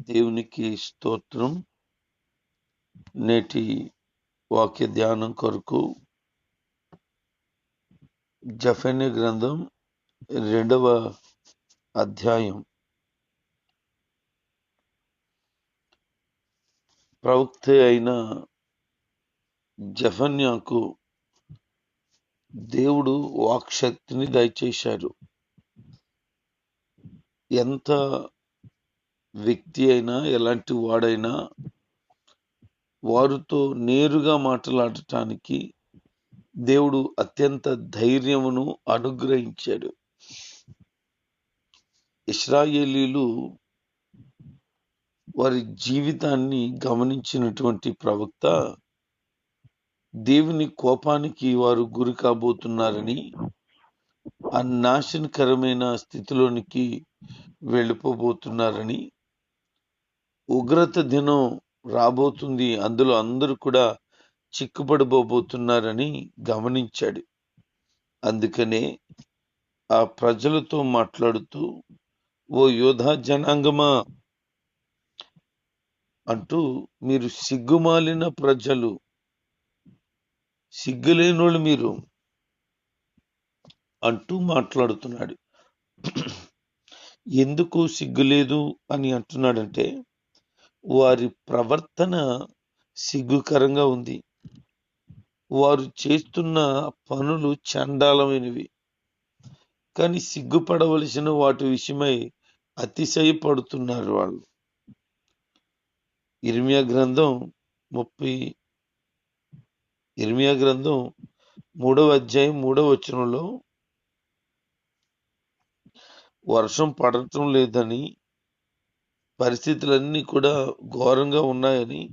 దేవునికి స్తోత్రం. నేటి వాక్య ధ్యానం కొరకు జఫన్య గ్రంథం రెండవ అధ్యాయం. ప్రవక్త అయిన జఫన్యాకు దేవుడు వాక్శక్తిని దయచేశాడు. ఎంత వ్యక్తి అయినా ఎలాంటి వాడైనా వారితో నేరుగా మాట్లాడటానికి దేవుడు అత్యంత ధైర్యమును అనుగ్రహించాడు. ఇస్రాయేలీలు వారి జీవితాన్ని గమనించినటువంటి ప్రవక్త దేవుని కోపానికి వారు గురి కాబోతున్నారని ఆ నాశనకరమైన స్థితిలోనికి వెళ్ళిపోబోతున్నారని ఉగ్రత దినం రాబోతుంది. అందులో అందరూ కూడా చిక్కుపడిపోబోతున్నారని గమనించాడు. అందుకనే ఆ ప్రజలతో మాట్లాడుతూ ఓ యోధా జనాంగమా అంటూ మీరు సిగ్గుమాలిన ప్రజలు. సిగ్గులేనోళ్ళు మీరు అంటూ మాట్లాడుతున్నాడు. ఎందుకు సిగ్గులేదు అని అంటున్నాడంటే వారి ప్రవర్తన సిగ్గుకరంగా ఉంది. వారు చేస్తున్న పనులు చండాలమైనవి. కానీ సిగ్గుపడవలసిన వాటి విషయమై అతిశయపడుతున్నారు వాళ్ళు. ఇర్మియా గ్రంథం ముప్పై ఇర్మియా గ్రంథం మూడవ అధ్యాయం మూడవ వచనంలో వర్షం పడటం లేదని పరిస్థితులన్నీ కూడా ఘోరంగా ఉన్నాయని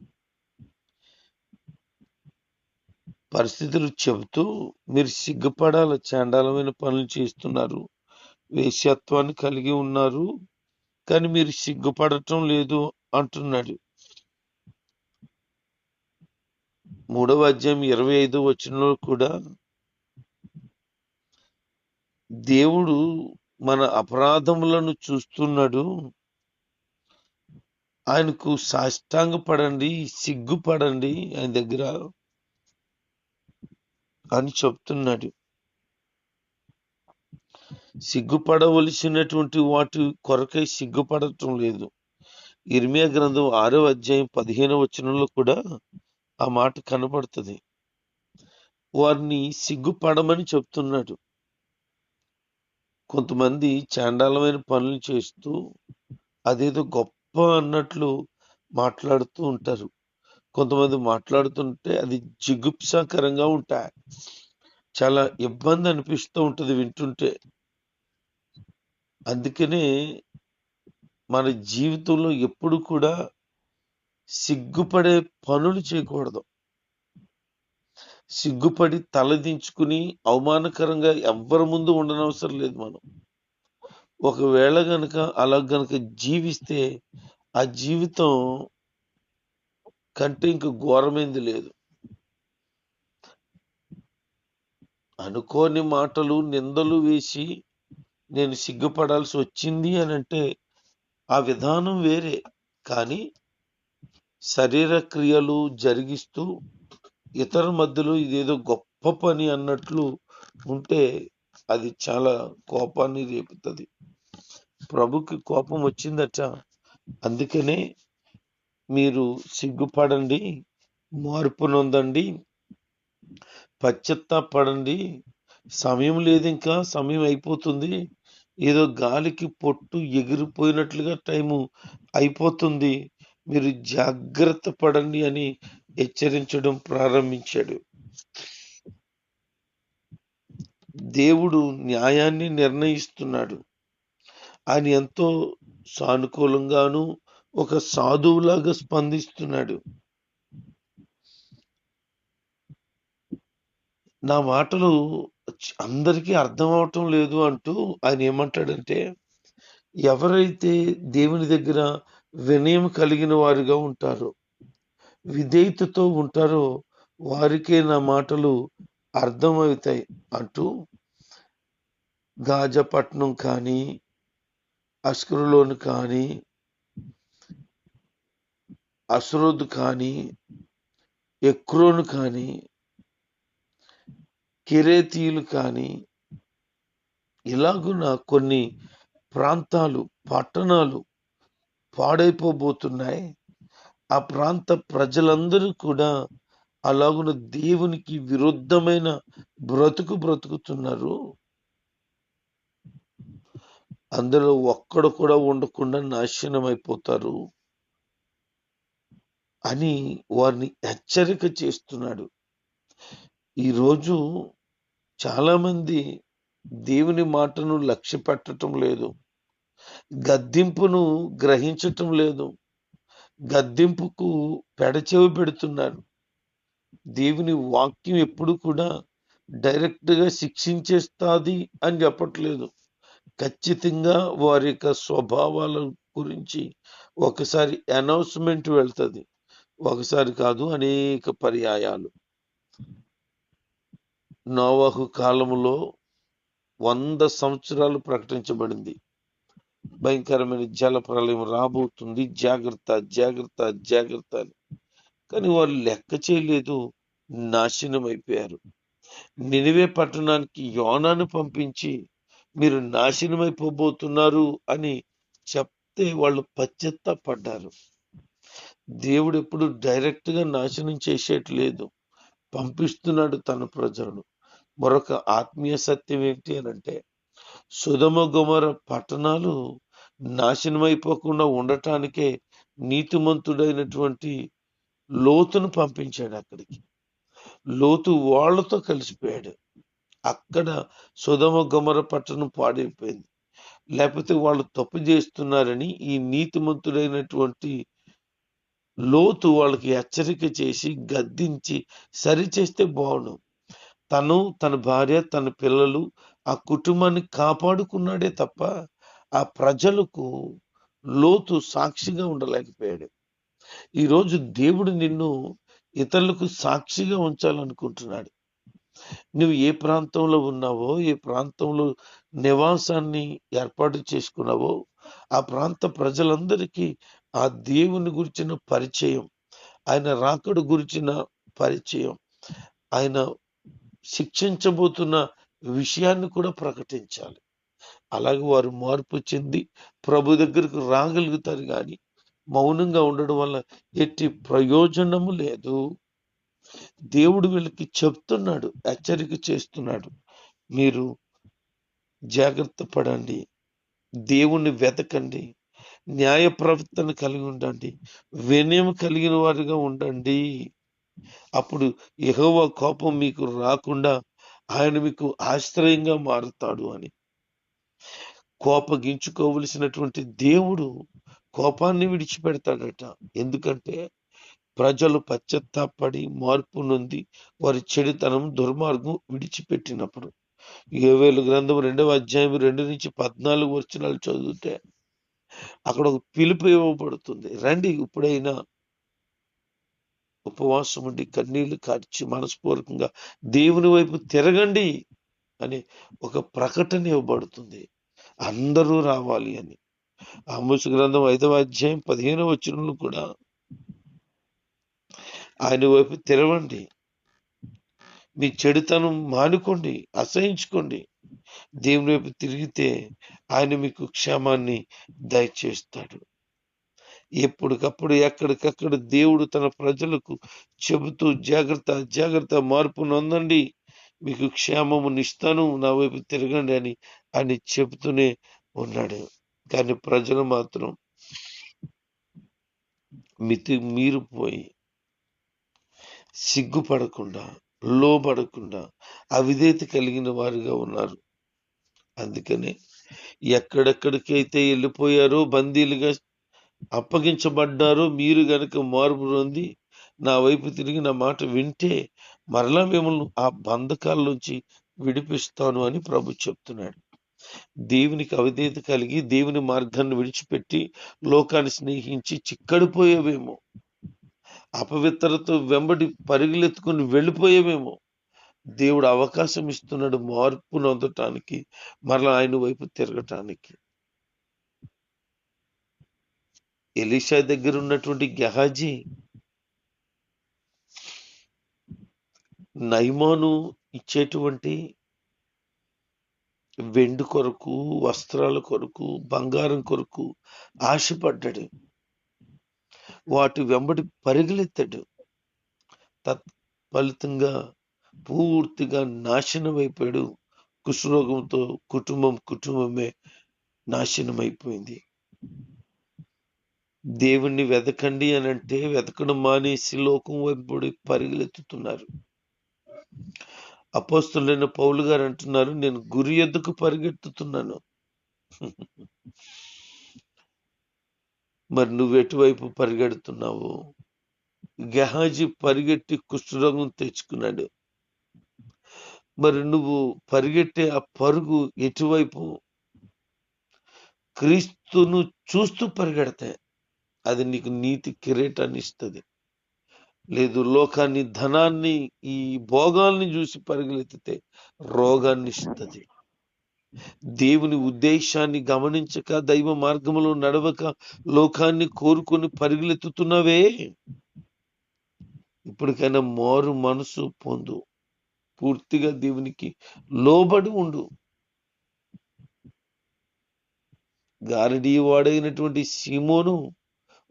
పరిస్థితులు చెబుతూ మీరు సిగ్గుపడాల చాండాలమైన పనులు చేస్తున్నారు. వేశ్యత్వాన్ని కలిగి ఉన్నారు. కానీ మీరు సిగ్గుపడటం లేదు అంటున్నాడు. మూడవ అధ్యాయం ఇరవై ఐదు వచనంలో కూడా దేవుడు మన అపరాధములను చూస్తున్నాడు. ఆయనకు సాష్టాంగపడండి సిగ్గుపడండి ఆయన దగ్గర అని చెప్తున్నాడు. సిగ్గుపడవలసినటువంటి వాటి కొరకై సిగ్గుపడటం లేదు. ఇర్మియా గ్రంథం ఆరో అధ్యాయం పదిహేను వచనంలో కూడా ఆ మాట కనబడుతుంది. వారిని సిగ్గుపడమని చెప్తున్నాడు. కొంతమంది చాండాలమైన పనులు చేస్తూ అదేదో గొప్ప అన్నట్లు మాట్లాడుతూ ఉంటారు. కొంతమంది మాట్లాడుతుంటే అది జిగుప్సాకరంగా ఉంటాయి. చాలా ఇబ్బంది అనిపిస్తూ ఉంటుంది వింటుంటే. అందుకనే మన జీవితంలో ఎప్పుడు కూడా సిగ్గుపడే పనులు చేయకూడదు. సిగ్గుపడి తలదించుకుని అవమానకరంగా ఎవ్వరి ముందు ఉండనవసరం లేదు మనం. ఒకవేళ కనుక అలా గనుక జీవిస్తే ఆ జీవితం కంటే ఇంక ఘోరమైంది లేదు. అనుకోని మాటలు నిందలు వేసి నేను సిగ్గుపడాల్సి వచ్చింది అని అంటే ఆ విధానం వేరే. కానీ శరీర క్రియలు జరిగిస్తూ ఇతర మధ్యలో ఇదేదో గొప్ప పని అన్నట్లు ఉంటే అది చాలా కోపాన్ని రేపుతుంది. ప్రభుకి కోపం వచ్చిందట. అందుకనే మీరు సిగ్గుపడండి మార్పు నొందండి పశ్చత్తాపడండి. సమయం లేదు ఇంకా సమయం అయిపోతుంది. ఏదో గాలికి పొట్టు ఎగిరిపోయినట్లుగా టైము అయిపోతుంది. మీరు జాగ్రత్త పడండి అని హెచ్చరించడం ప్రారంభించాడు. దేవుడు న్యాయాన్ని నిర్ణయిస్తున్నాడు. ఆయన ఎంతో సానుకూలంగాను ఒక సాధువులాగా స్పందిస్తున్నాడు. నా మాటలు అందరికీ అర్థం అవటం లేదు అంటూ ఆయన ఏమంటాడంటే ఎవరైతే దేవుని దగ్గర వినయం కలిగిన వారిగా ఉంటారో విధేయతతో ఉంటారో వారికే నా మాటలు అర్థమవుతాయి అంటూ గాజపట్నం కానీ అస్కరులోను కానీ అసరోద్ కానీ ఎక్రోను కానీ కిరేతీయులు కానీ ఇలాగున కొన్ని ప్రాంతాలు పట్టణాలు పాడైపోబోతున్నాయి. ఆ ప్రాంత ప్రజలందరూ కూడా అలాగున దేవునికి విరుద్ధమైన బ్రతుకు బ్రతుకుతున్నారు. అందులో ఒక్కడు కూడా ఉండకుండా నాశనం అయిపోతారు అని వారిని హెచ్చరిక చేస్తున్నాడు. ఈరోజు చాలామంది దేవుని మాటను లక్ష్య పెట్టడం లేదు గద్దింపును గ్రహించటం లేదు గద్దింపుకు పెడచెవి పెడుతున్నారు. దేవుని వాక్యం ఎప్పుడు కూడా డైరెక్ట్గా శిక్షించేస్తాది అని చెప్పట్లేదు. ఖచ్చితంగా వారి యొక్క స్వభావాల గురించి ఒకసారి అనౌన్స్మెంట్ వెళ్తుంది. ఒకసారి కాదు అనేక పర్యాయాలు. నోవహు కాలములో వంద సంవత్సరాలు ప్రకటించబడింది. భయంకరమైన జల ప్రళయం రాబోతుంది. జాగ్రత్త జాగ్రత్త జాగ్రత్త అని. కానీ వాళ్ళు లెక్క చేయలేదు. నాశనం అయిపోయారు నినివే పట్టణానికి యోనాను పంపించి మీరు నాశనం అయిపోబోతున్నారు అని చెప్తే వాళ్ళు పశ్చత్తాపడ్డారు. దేవుడు ఎప్పుడు డైరెక్ట్గా నాశనం చేసేట్లేదు. పంపిస్తున్నాడు తన ప్రజలను. మరొక ఆత్మీయ సత్యం ఏంటి అని అంటే సుధమ గుమర పట్టణాలు నాశనమైపోకుండా ఉండటానికే నీతిమంతుడైనటువంటి లోతును పంపించాడు అక్కడికి. లోతు వాళ్ళతో కలిసిపోయాడు. అక్కడ సుధమ గుమర పట్టణం పాడైపోయింది. లేకపోతే వాళ్ళు తప్పు చేస్తున్నారని ఈ నీతిమంతుడైనటువంటి లోతు వాళ్ళకి హెచ్చరిక చేసి గద్దించి సరిచేస్తే బాగుండు. తను తన భార్య తన పిల్లలు ఆ కుటుంబాన్ని కాపాడుకున్నాడే తప్ప ఆ ప్రజలకు లోతు సాక్షిగా ఉండలేకపోయాడు. ఈరోజు దేవుడు నిన్ను ఇతరులకు సాక్షిగా ఉంచాలనుకుంటున్నాడు. నువ్వు ఏ ప్రాంతంలో ఉన్నావో ఏ ప్రాంతంలో నివాసాన్ని ఏర్పాటు చేసుకున్నావో ఆ ప్రాంత ప్రజలందరికీ ఆ దేవుని గురించిన పరిచయం ఆయన రాకడు గురించిన పరిచయం ఆయన శిక్షించబోతున్న విషయాన్ని కూడా ప్రకటించాలి. అలాగే వారు మార్పు చెంది ప్రభు దగ్గరకు రాగలుగుతారు కానీ మౌనంగా ఉండడం వల్ల ఎట్టి ప్రయోజనము లేదు. దేవుడు వీళ్ళకి చెప్తున్నాడు హెచ్చరిక చేస్తున్నాడు. మీరు జాగ్రత్త పడండి దేవుణ్ణి వెతకండి న్యాయ ప్రవర్తన కలిగి ఉండండి వినయం కలిగిన వారిగా ఉండండి. అప్పుడు ఎహోవా కోపం మీకు రాకుండా ఆయన మీకు ఆశ్రయంగా మారుతాడు అని. కోపగించుకోవలసినటువంటి దేవుడు కోపాన్ని విడిచిపెడతాడట. ఎందుకంటే ప్రజలు పశ్చత్తాపడి మార్పు నొంది వారి చెడుతనం దుర్మార్గం విడిచిపెట్టినప్పుడు. యోవేలు గ్రంథం రెండవ అధ్యాయం రెండు నుంచి పద్నాలుగు వచనాలు చదివితే అక్కడ ఒక పిలుపు ఇవ్వబడుతుంది. రండి ఇప్పుడైనా ఉపవాసం ఉండి కన్నీళ్ళు కార్చి మనస్పూర్వకంగా దేవుని వైపు తిరగండి అని ఒక ప్రకటన ఇవ్వబడుతుంది. అందరూ రావాలి అని. ఆమోసు గ్రంథం ఐదవ అధ్యాయం పదిహేనవ వచనంలో కూడా ఆయన వైపు తెరవండి. మీ చెడుతనం మానుకోండి అసహించుకోండి. దేవుని వైపు తిరిగితే ఆయన మీకు క్షేమాన్ని దయచేస్తాడు. ఎప్పటికప్పుడు ఎక్కడికక్కడ దేవుడు తన ప్రజలకు చెబుతూ జాగ్రత్త జాగ్రత్త మార్పు నొందండి మీకు క్షేమమునిస్తాను నా వైపు తిరగండి అని ఆయన చెబుతూనే ఉన్నాడు. కానీ ప్రజలు మాత్రం మితి మీరు పోయి సిగ్గుపడకుండా లోబడకుండా అవిధేత కలిగిన వారుగా ఉన్నారు. అందుకనే ఎక్కడెక్కడికైతే వెళ్ళిపోయారో బందీలుగా అప్పగించబడ్డారో మీరు గనక మార్పు రొంది నా వైపు తిరిగి నా మాట వింటే మరలా మిమ్మల్ని ఆ బంధకాల నుంచి విడిపిస్తాను అని ప్రభు చెప్తున్నాడు. దేవునికి అవిధేత కలిగి దేవుని మార్గాన్ని విడిచిపెట్టి లోకాన్ని స్నేహించి చిక్కడిపోయేవేమో. అపవిత్రతో వెంబడి పరుగులెత్తుకుని వెళ్ళిపోయేమేమో దేవుడు అవకాశం ఇస్తున్నాడు మార్పు నొందటానికి మరలా ఆయన వైపు తిరగటానికి. ఎలీషా దగ్గర ఉన్నటువంటి గెహాజీ నైమాను ఇచ్చేటువంటి వెండి కొరకు వస్త్రాల కొరకు బంగారం కొరకు ఆశపడ్డాడు. వాటి వెంబడి పరిగెలెత్తాడు. తత్ఫలితంగా పూర్తిగా నాశనం అయిపోయాడు కుష్ఠరోగంతో కుటుంబం కుటుంబమే నాశనం అయిపోయింది దేవుణ్ణి వెతకండి అని అంటే వెతకడం మానేసి లోకం వైపు పరిగెత్తుతున్నారు అపోస్తులైన పౌలు గారు అంటున్నారు నేను గురి ఎద్దుకు పరిగెత్తుతున్నాను. మరి నువ్వు ఎటువైపు పరిగెడుతున్నావు? గెహాజీ పరిగెట్టి కుష్ఠరోగం తెచ్చుకున్నాడు. మరి నువ్వు పరిగెట్టే ఆ పరుగు ఎటువైపు? క్రీస్తును చూస్తూ పరిగెడతే అది నీకు నీతి కిరీటాన్ని ఇస్తుంది. లేదు లోకాన్ని ధనాన్ని ఈ భోగాల్ని చూసి పరిగెత్తితే రోగాన్ని ఇస్తుంది. దేవుని ఉద్దేశాన్ని గమనించక దైవ మార్గంలో నడవక లోకాన్ని కోరుకొని పరిగెలెత్తుతున్నవే ఇప్పటికైనా మారు మనసు పొందు. పూర్తిగా దేవునికి లోబడి ఉండు. గారడీ వాడైనటువంటి సీమోను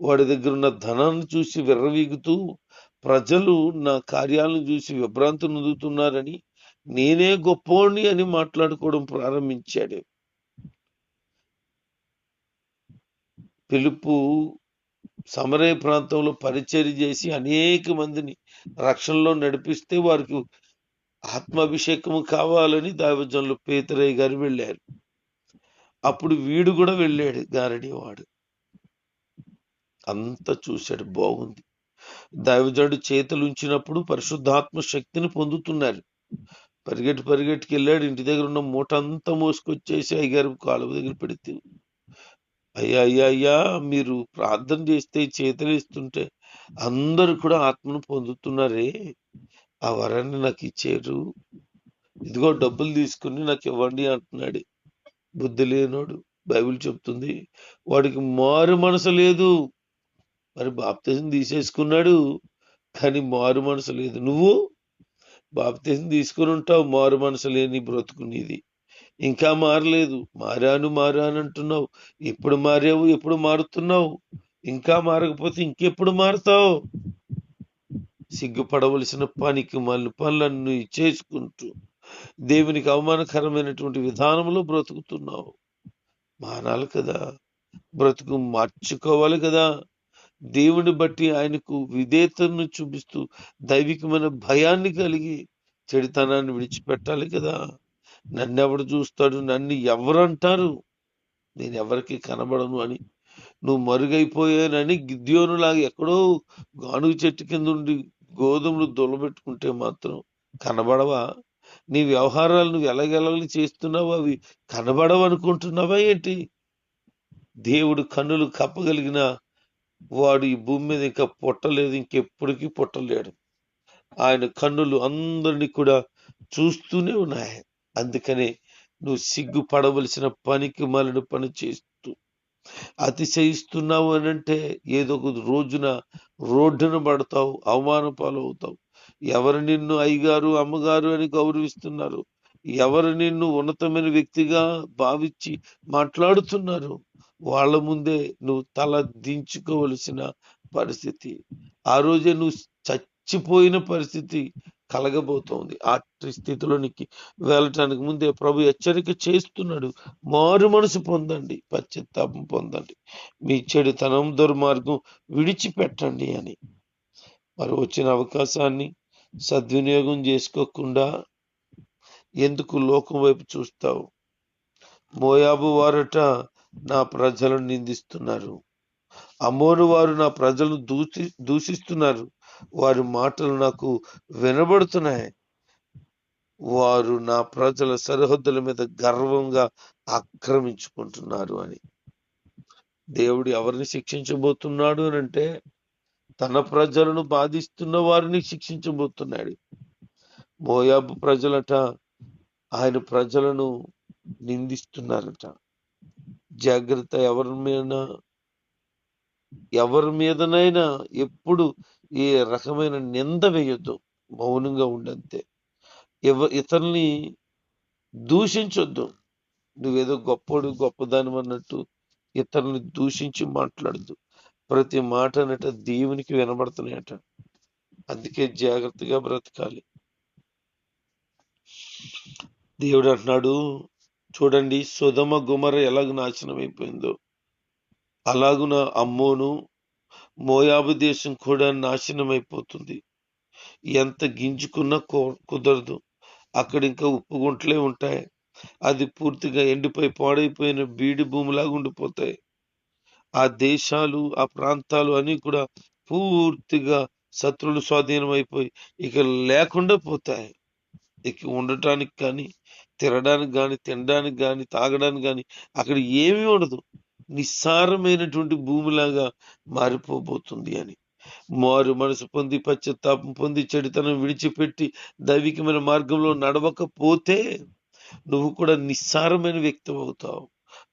వాడి దగ్గర ఉన్న ధనాన్ని చూసి విర్రవీగుతూ ప్రజలు నా కార్యాలను చూసి విభ్రాంతి నొందుతున్నారని నేనే గొప్పోణ్ణి అని మాట్లాడుకోవడం ప్రారంభించాడు. పిలుపు సమరయ ప్రాంతంలో పరిచర్య చేసి అనేక మందిని రక్షణలో నడిపిస్తే వారికి ఆత్మాభిషేకము కావాలని దైవజనులు పేతరయ్య గారు వెళ్ళారు. అప్పుడు వీడు కూడా వెళ్ళాడు గారడి వాడు అంత చూశాడు బాగుంది. దైవజనుడు చేతులు ఉంచినప్పుడు పరిశుద్ధాత్మ శక్తిని పొందుతున్నారు. పరిగెట్టి పరిగెట్టుకు వెళ్ళాడు. ఇంటి దగ్గర ఉన్న మూట అంతా మోసుకొచ్చేసి అయ్యగారు కాలువ దగ్గర పెడితే అయ్యా అయ్యా అయ్యా మీరు ప్రార్థన చేస్తే చేతులు ఇస్తుంటే కూడా ఆత్మను పొందుతున్నారే. ఆ వరాన్ని నాకు ఇచ్చారు. ఇదిగో డబ్బులు తీసుకుని నాకు ఇవ్వండి అంటున్నాడు. బుద్ధి లేనోడు బైబిల్ చెప్తుంది. వాడికి మారు మనసు లేదు. మరి బాప్తిజం తీసేసుకున్నాడు. కానీ మారు మనసు లేదు. నువ్వు బాప్తిజం తీసుకుని ఉంటావు మారు మనసు లేని బ్రతుకునేది ఇంకా మారలేదు. మారాను మారాను అంటున్నావు. ఎప్పుడు మారావు ఎప్పుడు మారుతున్నావు? ఇంకా మారకపోతే ఇంకెప్పుడు మారుతావు? సిగ్గుపడవలసిన పనికి మళ్ళీ పనులన్నీ చేసుకుంటూ దేవునికి అవమానకరమైనటువంటి విధానంలో బ్రతుకుతున్నావు. మానాలి కదా. బ్రతుకు మార్చుకోవాలి కదా. దేవుని బట్టి ఆయనకు విధేతను చూపిస్తూ దైవికమైన భయాన్ని కలిగి చెడితనాన్ని విడిచిపెట్టాలి కదా. నన్ను ఎవడు చూస్తాడు? నన్ను ఎవరంటారు? నేను ఎవరికి కనబడను అని. నువ్వు మరుగైపోయానని గిద్యోనులాగా ఎక్కడో గానుగు చెట్టు కింద ఉండి గోధుమలు దొలబెట్టుకుంటే మాత్రం కనబడవా? నీ వ్యవహారాలు నువ్వు ఎలాగెలగలు చేస్తున్నావు అవి కనబడవనుకుంటున్నావా ఏంటి? దేవుడు కన్నులు కప్పగలిగిన వాడు ఈ భూమి మీద ఇంకా పుట్టలేదు ఇంకెప్పటికీ పుట్టలేడు. ఆయన కన్నులు అందరినీ కూడా చూస్తూనే ఉన్నాయి. అందుకనే నువ్వు సిగ్గుపడవలసిన పనికి మరణ పని చేస్తూ అతిశయిస్తున్నావు అని అంటే ఏదో ఒక రోజున రోడ్డున పడతావు అవమాన పాలవుతావు. ఎవరు నిన్ను అయ్యగారు అమ్మగారు అని గౌరవిస్తున్నారు? ఎవరు నిన్ను ఉన్నతమైన వ్యక్తిగా భావించి మాట్లాడుతున్నారు? వాళ్ళ ముందే నువ్వు తల దించుకోవలసిన పరిస్థితి. ఆ రోజే నువ్వు చచ్చిపోయిన పరిస్థితి కలగబోతోంది. ఆ స్థితిలోనికి వెళ్ళటానికి ముందే ప్రభు హెచ్చరిక చేస్తున్నాడు. మారు మనసు పొందండి పశ్చాత్తాపం పొందండి. మీ చెడుతనం దుర్మార్గం విడిచిపెట్టండి అని. మరి వచ్చిన అవకాశాన్ని సద్వినియోగం చేసుకోకుండా ఎందుకు లోకం వైపు చూస్తావు? మోయాబు వారట నా ప్రజలను నిందిస్తున్నారు. అమోను వారు నా ప్రజలను దూషి దూషిస్తున్నారు. వారి మాటలు నాకు వినబడుతున్నాయి. వారు నా ప్రజల సరిహద్దుల మీద గర్వంగా ఆక్రమించుకుంటున్నారు అని. దేవుడు ఎవరిని శిక్షించబోతున్నాడు అని అంటే తన ప్రజలను బాధిస్తున్న వారిని శిక్షించబోతున్నాడు. మోయాబు ప్రజలట ఆయన ప్రజలను నిందిస్తున్నారట. జాగ్రత్త ఎవరి మీద ఎవరి మీదనైనా ఎప్పుడు ఏ రకమైన నింద వేయొద్దు. మౌనంగా ఉండంతే. ఎవ ఇతరుల్ని దూషించొద్దు. నువ్వేదో గొప్పోడు గొప్పదాని అన్నట్టు ఇతరుల్ని దూషించి మాట్లాడద్దు. ప్రతి మాట అనట దేవునికి వినబడుతున్నాయట. అందుకే జాగ్రత్తగా బ్రతకాలి. దేవుడు అంటున్నాడు చూడండి సుధమ గుమర ఎలాగ నాశనం అయిపోయిందో అలాగున అమ్మోను మోయాబు దేశం కూడా నాశనం అయిపోతుంది ఎంత గింజుకున్నా కో- కుదరదు. అక్కడ ఇంకా ఉప్పు గుంటలే ఉంటాయి. అది పూర్తిగా ఎండిపోయి పాడైపోయిన బీడి భూమిలాగా ఉండిపోతాయి. ఆ దేశాలు ఆ ప్రాంతాలు అన్నీ కూడా పూర్తిగా శత్రువులు స్వాధీనం అయిపోయి ఇక లేకుండా పోతాయి. ఇక ఉండటానికి కానీ తినడానికి కానీ తినడానికి కానీ తాగడానికి కానీ అక్కడ ఏమీ ఉండదు. నిస్సారమైనటువంటి భూమిలాగా మారిపోబోతుంది అని. మారు మనసు పొంది పశ్చాత్తాపం పొంది చెడుతనం విడిచిపెట్టి దైవికమైన మార్గంలో నడవకపోతే నువ్వు కూడా నిస్సారమైన వ్యక్తి అవుతావు.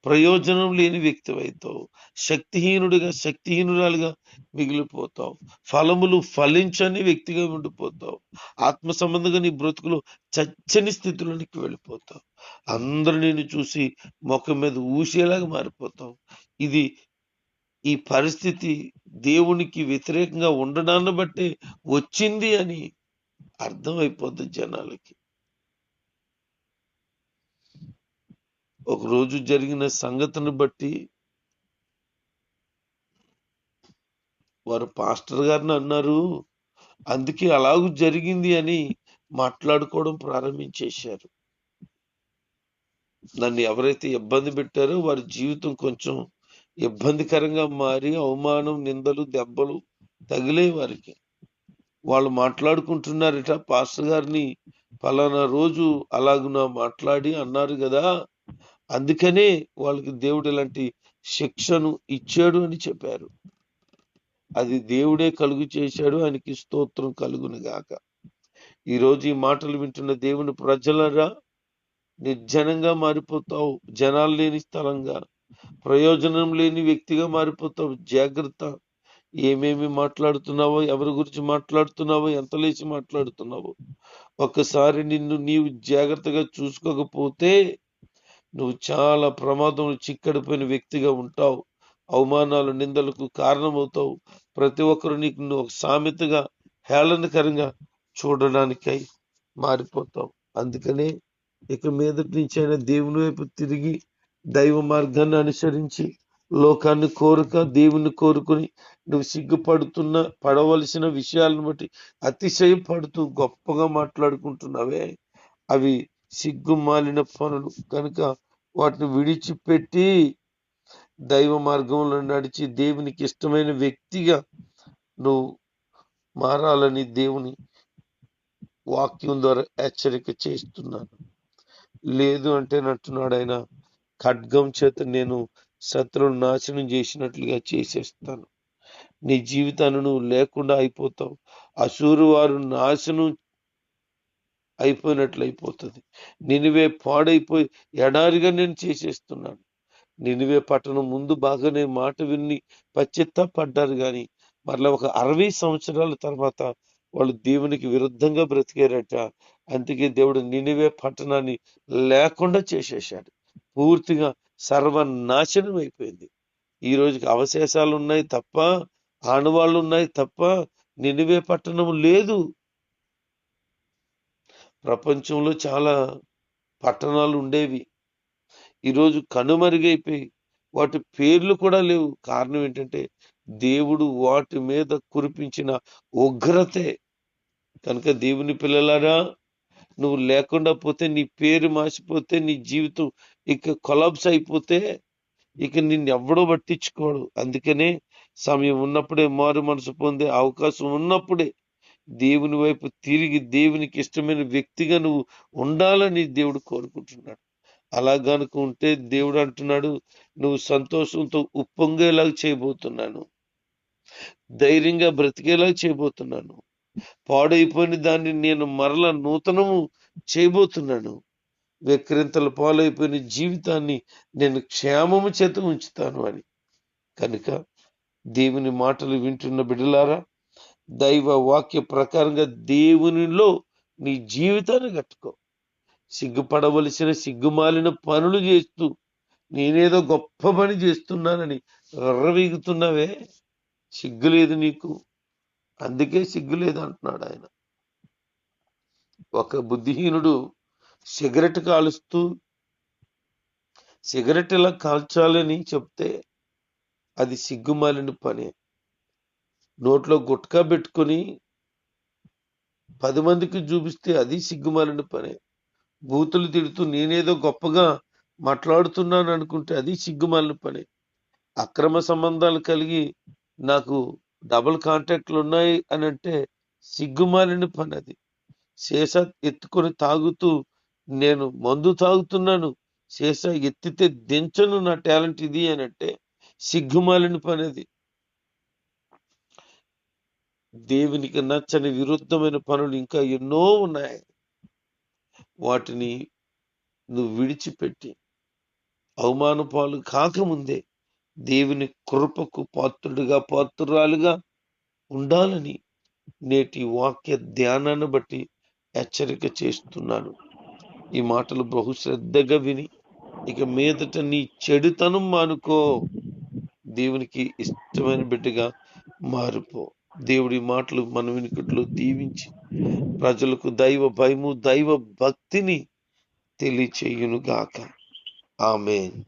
ప్రయోజనం లేని వ్యక్తివైతావు. శక్తిహీనుడిగా శక్తిహీనురాలుగా మిగిలిపోతావు. ఫలములు ఫలించని వ్యక్తిగా ఉండిపోతావు. ఆత్మ సంబంధంగా నీ బ్రతుకులో చచ్చని స్థితిలోనికి వెళ్ళిపోతావు. అందరూ నేను చూసి ముఖం మీద ఊసేలాగా మారిపోతావు. ఇది ఈ పరిస్థితి దేవునికి వ్యతిరేకంగా ఉండడాన్ని బట్టే వచ్చింది అని అర్థమైపోద్ది జనాలకి. ఒక రోజు జరిగిన సంగతిని బట్టి వారు పాస్టర్ గారిని అన్నారు. అందుకే అలాగూ జరిగింది అని మాట్లాడుకోవడం ప్రారంభించేశారు. నన్ను ఎవరైతే ఇబ్బంది పెట్టారో వారి జీవితం కొంచెం ఇబ్బందికరంగా మారి అవమానం నిందలు దెబ్బలు తగిలే వారికి. వాళ్ళు మాట్లాడుకుంటున్నారట పాస్టర్ గారిని ఫలానా రోజు అలాగున మాట్లాడి అన్నారు కదా అందుకనే వాళ్ళకి దేవుడు ఇలాంటి శిక్షను ఇచ్చాడు అని చెప్పారు. అది దేవుడే కలుగు చేశాడు ఆయనకి స్తోత్రం కలుగును గాక. ఈ రోజు ఈ మాటలు వింటున్న దేవుని ప్రజలరా నిర్జనంగా మారిపోతావు జనాలు లేని స్థలంగా ప్రయోజనం లేని వ్యక్తిగా మారిపోతావు జాగ్రత్త. ఏమేమి మాట్లాడుతున్నావో ఎవరి గురించి మాట్లాడుతున్నావో ఎంత లేచి మాట్లాడుతున్నావో ఒక్కసారి నిన్ను నీవు జాగ్రత్తగా చూసుకోకపోతే నువ్వు చాలా ప్రమాదం చిక్కడిపోయిన వ్యక్తిగా ఉంటావు. అవమానాలు నిందలకు కారణమవుతావు. ప్రతి ఒక్కరు నీకు నువ్వు ఒక సామెతగా హేళనకరంగా చూడడానికై మారిపోతావు. అందుకనే ఇక మీదటి నుంచి అయినా దేవుని వైపు తిరిగి దైవ మార్గాన్ని అనుసరించి లోకాన్ని కోరుక దేవుని కోరుకుని నువ్వు సిగ్గుపడుతున్న పడవలసిన విషయాలను బట్టి అతిశయపడుతూ గొప్పగా మాట్లాడుకుంటున్నావే. అవి సిగ్గుమాలిన పనులు కనుక వాటిని విడిచిపెట్టి దైవ మార్గంలో నడిచి దేవునికి ఇష్టమైన వ్యక్తిగా నువ్వు మారాలని దేవుని వాక్యం ద్వారా హెచ్చరిక చేస్తున్నాను. లేదు అంటే అంటున్నాడు ఆయన ఖడ్గం చేత నేను శత్రువును నాశనం చేసినట్లుగా చేసేస్తాను. నీ జీవితాన్ని నువ్వు లేకుండా అయిపోతావు. అసూరు వారు నాశనం అయిపోయినట్లు అయిపోతుంది నినివే పాడైపోయి ఎడారిగా నేను చేసేస్తున్నాను. నినివే పట్టణం ముందు బాగానే మాట విని పశ్చాత్తాపడ్డారు కానీ మరలా ఒక అరవై సంవత్సరాల తర్వాత వాళ్ళు దేవునికి విరుద్ధంగా బ్రతికారట. అందుకే దేవుడు నినివే పట్టణాన్ని లేకుండా చేసేసాడు పూర్తిగా సర్వనాశనం అయిపోయింది. ఈ రోజుకి అవశేషాలు ఉన్నాయి తప్ప ఆనవాళ్ళు ఉన్నాయి తప్ప నినివే పట్టణం లేదు. ప్రపంచంలో చాలా పట్టణాలు ఉండేవి. ఈరోజు కనుమరుగైపోయి వాటి పేర్లు కూడా లేవు. కారణం ఏంటంటే దేవుడు వాటి మీద కురిపించిన ఉగ్రతే. కనుక దేవుని పిల్లలారా నువ్వు లేకుండా పోతే నీ పేరు మాసిపోతే నీ జీవితం ఇక కొలాబ్స్ అయిపోతే ఇక నిన్ను ఎవడో పట్టించుకోడు. అందుకనే సమయం ఉన్నప్పుడే మారు మనసు పొందే అవకాశం ఉన్నప్పుడే దేవుని వైపు తిరిగి దేవునికి ఇష్టమైన వ్యక్తిగా నువ్వు ఉండాలని దేవుడు కోరుకుంటున్నాడు. అలా గనుక ఉంటే దేవుడు అంటున్నాడు నువ్వు సంతోషంతో ఉప్పొంగేలాగా చేయబోతున్నాను. ధైర్యంగా బ్రతికేలాగా చేయబోతున్నాను. పాడైపోయిన దాన్ని నేను మరల నూతనము చేయబోతున్నాను. విక్రింతల పాలైపోయిన జీవితాన్ని నేను క్షేమము చేత ఉంచుతాను అని. కనుక దేవుని మాటలు వింటున్న బిడ్డలారా దైవ వాక్య ప్రకారంగా దేవునిలో నీ జీవితాన్ని కట్టుకో. సిగ్గుపడవలసిన సిగ్గుమాలిన పనులు చేస్తూ నేనేదో గొప్ప పని చేస్తున్నానని ఎర్రవీగుతున్నావే సిగ్గు లేదు నీకు. అందుకే సిగ్గు లేదు అంటున్నాడు ఆయన. ఒక బుద్ధిహీనుడు సిగరెట్ కాలుస్తూ సిగరెట్ ఇలా కాల్చాలని చెప్తే అది సిగ్గుమాలిన పని. నోట్లో గుట్కా పెట్టుకొని పది మందికి చూపిస్తే అది సిగ్గుమాలిన పనే. బూతులు తిడుతూ నేనేదో గొప్పగా మాట్లాడుతున్నాను అనుకుంటే అది సిగ్గుమాలిన పని. అక్రమ సంబంధాలు కలిగి నాకు డబుల్ కాంటాక్ట్లు ఉన్నాయి అని అంటే సిగ్గుమాలిన పని అది శేష ఎత్తుకొని తాగుతూ నేను మందు తాగుతున్నాను. శేష ఎత్తితే దించను నా టాలెంట్ ఇది అని అంటే సిగ్గుమాలిన పని అది దేవునికి నచ్చని విరుద్ధమైన పనులు ఇంకా ఎన్నో ఉన్నాయి. వాటిని నువ్వు విడిచిపెట్టి అవమాన పాలు కాకముందే దేవుని కృపకు పాత్రుడిగా పాత్రురాలుగా ఉండాలని నేటి వాక్య ధ్యానాన్ని బట్టి హెచ్చరిక చేస్తున్నాను. ఈ మాటలు బహు శ్రద్ధగా విని ఇక మీదట నీ చెడుతనం మానుకో. దేవునికి ఇష్టమైన బిడ్డగా మారిపో. దేవుడి మాటలు మన వెనుకట్లో దీవించి ప్రజలకు దైవ భయము దైవ భక్తిని తెలియచేయునుగాక. గాక